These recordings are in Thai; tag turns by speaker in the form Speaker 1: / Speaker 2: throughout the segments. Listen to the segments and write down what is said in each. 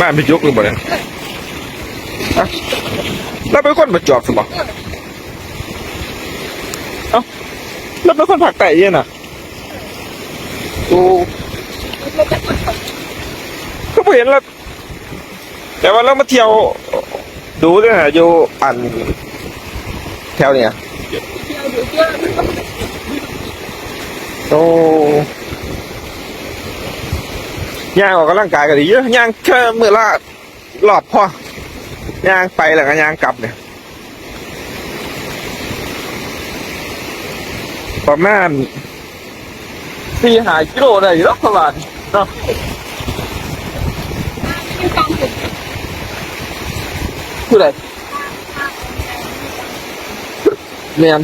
Speaker 1: บ้านพี่ยกหรือเปล่าเนี่ยอะแล้วเป็นคนประจวบสมองเอ้าแล้วเป็นคนผักไก่เนี่ยน่ะโอ้ก็ไม่เห็นแล้วแต่ว่าเรามาเที่ยวดูด้วยนะอยู่อันแถวเนี่ยโอ้ ย่างออกกำลังกายก็ดีเยอะย่างแค่มือละรอบพอย่างไปแล้วก็ย่างกลับเนี่ยประมาณสี่หากิโลได้อยู่แล้วประมาณเนาะคืออะไรเนียน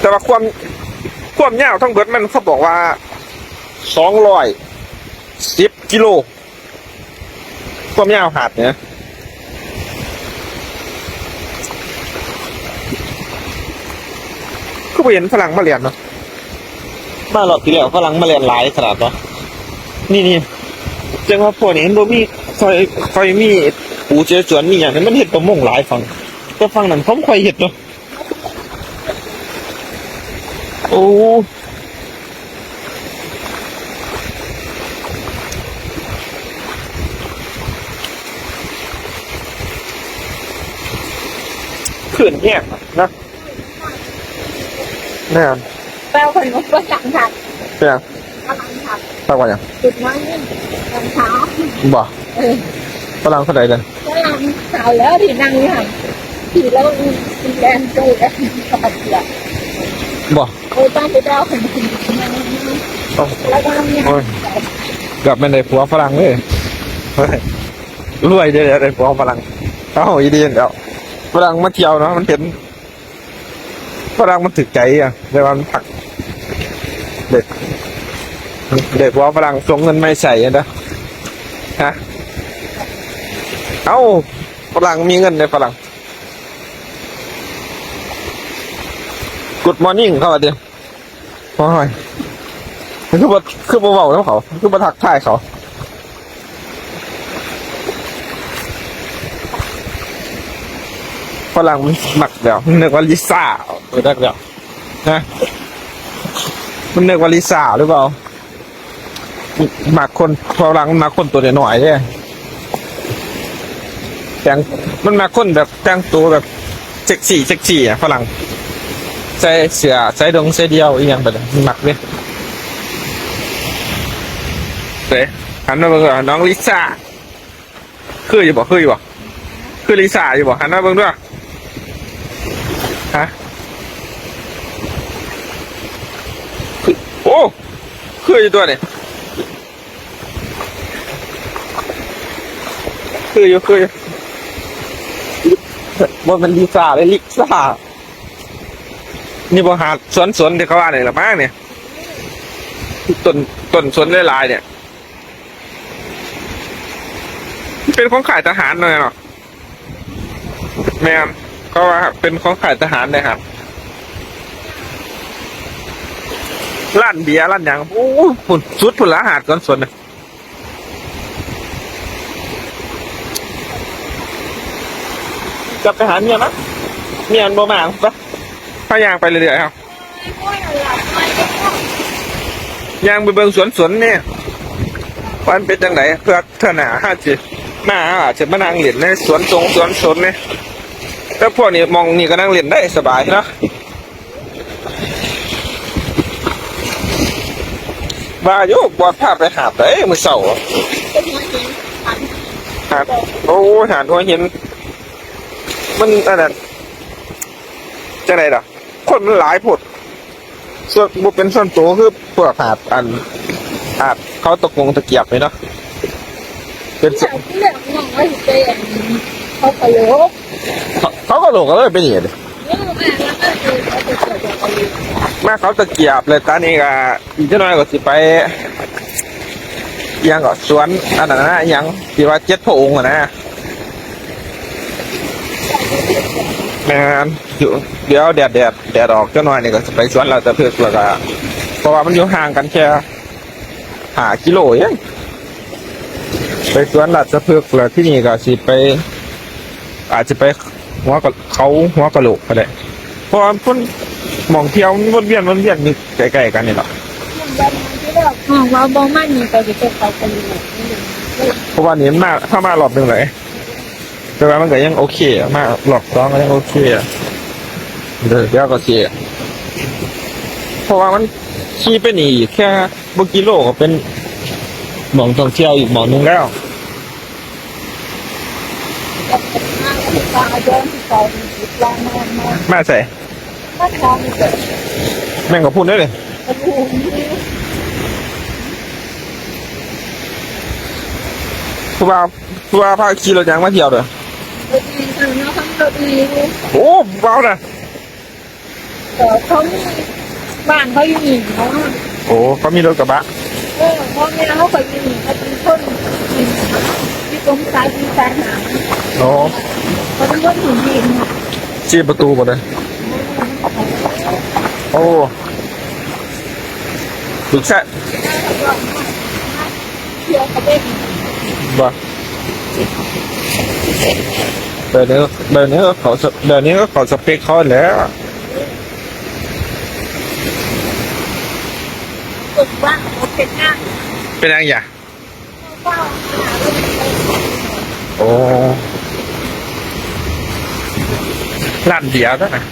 Speaker 1: แต่ว่าความความยาวทั้งเบิดมันเขาบอกว่า สองร้อยสิบกิโลความยาวหาดเนี่ยก็ไปเห็นฝรั่งมาเรียนเนาะมาหลอดทีแล้วฝรั่งมาเรียนหลายขนาดเนาะนี่นี่จังว่าพวกนี้เห็นบ่มีคอยคอยมีปูเจอสวนมีอย่างนี้มันเห็ดประมงหลายฝั่งแต่ฝั่งนั้นเขาไม่ค่อยเห็ดเนาะโอ้ ขื่นแยกนะแน่น
Speaker 2: แปลคนก็สั่งผัด
Speaker 1: เป็นยัง
Speaker 2: กำลังผัด
Speaker 1: ฝรั่งยัง
Speaker 2: จุดน้อยนี่ตอนเช้า
Speaker 1: บ่
Speaker 2: เออ
Speaker 1: ฝรั่งเท่าไหร่เดือน
Speaker 2: กำลังเช้าแล้วที่นั่งนี่ค่ะที่แล้วมีแรงโจกันปัดเดียว
Speaker 1: บ่
Speaker 2: โอ้ตั้งไปแล้วคนกินนั่ง
Speaker 1: โอ้
Speaker 2: แล้วก็เนี่ย
Speaker 1: โอ้ยเกลับเป็นในผัวฝรั่งเลยเฮ้ยรวยเดี๋ยวๆในผัวฝรั่งเอ้าอีดีนแล้ว ฝรั่งมาเที่ยวเนาะมันเห็นฝรั่งมันถึกใจอะในวันผัก เด็ก เด็กผัวฝรั่งส่งเงินไม่ใส่ะนะฮะเอ้าฝรั่งมีเงินในฝรั่ง Good morning เข้ามาเดียวโอ้ยคือบ่คือบ่เว้าแล้วเขา คือบ่ทักทายเขา ฝรั่งมันหมักแล้วมันนึกว่าลิซ่าเออได้แล้วนะมันนึกว่าลิซ่าหรือเปล่าหมักคนฝรั่งมันหมักคนตัวหน่อยๆเนี่ยแต่งมันหมักคนแบบแต่งตัวแบบเซ็กซี่เซ็กซี่อะฝรั่งใส่เสื้อใส่ดงใส่เดียวอีกอย่างแบบมันหมักเลยเฮ้ยหันมาเบิ่งก่อนน้องลิซ่าคืออยู่บ่คืออยู่บ่คือลิซ่าอยู่บ่หันมาเบิ่งด้วย ฮะคือโอ้คืออยู่ตัวนี่คืออยู่คืออยู่ว่ามันลิซ่าเลยลิซ่านี่บ่หาดสวนสวนที่เขาว่าเนี่ยละมากเนี่ยต้นต้นสวนหลายๆเนี่ย เป็นของขายทหารเลยเนาะแม่น ก็ว่าเป็นของขายทหารเลยครับร้านเบียร์ร้านหยังโอ้ผุนสุดผุนละหาดก่อนส่วนนะจะไปหาเมียมั้ยเมียมันบ่มาปะพายางไปเรื่อยๆครับยางไปเบิ่งสวนสวนเนี่ยวันเป็นจังไหนเพื่อเท่าหนาห้าจีหน้าอาจจะมานั่งเล่นในสวนตรงสวนสนเนี่ย แล้วพวกนี้มองนี่ก็นั่งเล่นได้สบายเนาะว่าโยกบอดพาพไปหาดได้มือเสาร์อะหาดโอ้หาดหัวเห็น มันอะไรจังไหนล่ะ คนมันหลายผดส่วนบุเป็นส่วนตัวคือพวกหาดอันหาดเขาตกงตะเกียบเลยเนาะ เป็นสิ
Speaker 2: ที่เหลือมองว่าเป็นเขากระโหลก
Speaker 1: เขาเขาก็หลงกันเลยเป็นอย่างนี้
Speaker 2: เนี่ยแม่แล้วก็คือเขาไปเกิดจากกระโหลก
Speaker 1: มาเขาตะเกียบเลยตอนนี้ก็อีกเจ้าน้อยก็สิไปอิหยังก็สวนอันนั้นนะอิหยังที่ว่าเจ็ดพระองค์อะนะแม่นอยู่เดี๋ยวแดดแดดแดดออกเจ้าน้อยนี่ก็สิไปสวนเราจะเพื่อตัวก็เพราะว่ามันอยู่ห่างกันแค่หากิโลเอง ไปสวนหลัดสะพึกแล้วที่นี่ก็สิไป อาจจะไปหัวกับเขาหัวกะโหลกก็ได้เพราะว่าเพิ่นหมองเที่ยวมันวนเวียนวนเวียนอยู่ใกล้ๆกันนี่แหละ
Speaker 2: ห้องว่าบ่มันนี่ก็จะเป็นไปกันอยู่
Speaker 1: เพราะว่านี่มันมาถ้ามารอบหนึ่งเลยแต่ว่ามันก็ยังโอเคอะมารอบสองก็ยังโอเคอะเดี๋ยวเดี๋ยวก็เสียเพราะว่ามันขี่ไปนี่แค่บกิโลก็เป็นห มองท่องเที่ยวอีกหมองหนึงแล้ว
Speaker 2: กับห้างที่ตาเดินที่เขาอีกลางนอนมา
Speaker 1: มาใส่
Speaker 2: ถ้าทองเกิด
Speaker 1: แม่งก็พูดได้เลย
Speaker 2: กระดูกที่
Speaker 1: เพราะว่าเพราะว่าพาขี่รถยางมาเที่ยวเด้อ
Speaker 2: เราดีทางนี้เขาเราดี
Speaker 1: โอ้เบานะ
Speaker 2: แต่เขาบ้านเขาอยู่นี่เนาะ
Speaker 1: โอ้เขามีรถกระบะ
Speaker 2: เออพ่อแม่เขาก็ยู่นี่เขาเป็นคนที่ตรงซ้ายที่ซ้ายหา
Speaker 1: โอ้
Speaker 2: เขาเป็นคนถึงดิน
Speaker 1: ชี้ประตูหมดเลยโอ้ถูกแค่
Speaker 2: เที่ยวเขาเป็น
Speaker 1: บ่เดี๋ยวนี้เดี๋ยวนี้ก็ขาสเดี๋ยวนี้ก็ขาสเปคเขาแล้ว
Speaker 2: ฝึกว่าเขา เป็นหน้า
Speaker 1: เป็นยังไง
Speaker 2: เฝ้า
Speaker 1: โอ้ร้านเดียวนะ